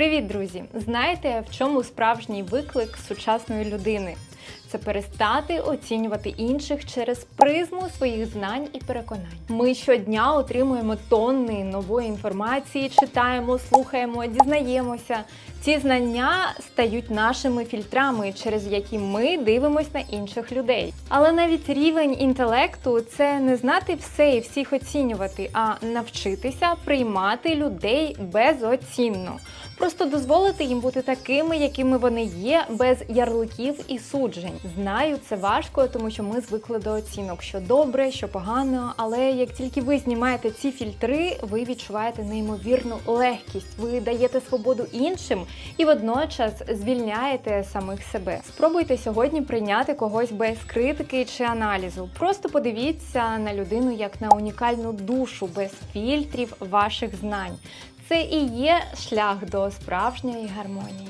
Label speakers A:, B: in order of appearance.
A: Привіт, друзі! Знаєте, в чому справжній виклик сучасної людини? Це перестати оцінювати інших через призму своїх знань і переконань. Ми щодня отримуємо тонни нової інформації, читаємо, слухаємо, дізнаємося. Ці знання стають нашими фільтрами, через які ми дивимося на інших людей. Але навіть рівень інтелекту це не знати все і всіх оцінювати, а навчитися приймати людей безоцінно. Просто дозволити їм бути такими, якими вони є, без ярликів і суджень. Знаю, це важко, тому що ми звикли до оцінок, що добре, що погано. Але як тільки ви знімаєте ці фільтри, ви відчуваєте неймовірну легкість. Ви даєте свободу іншим і водночас звільняєте самих себе. Спробуйте сьогодні прийняти когось без критики чи аналізу. Просто подивіться на людину як на унікальну душу без фільтрів ваших знань. Це і є шлях до справжньої гармонії.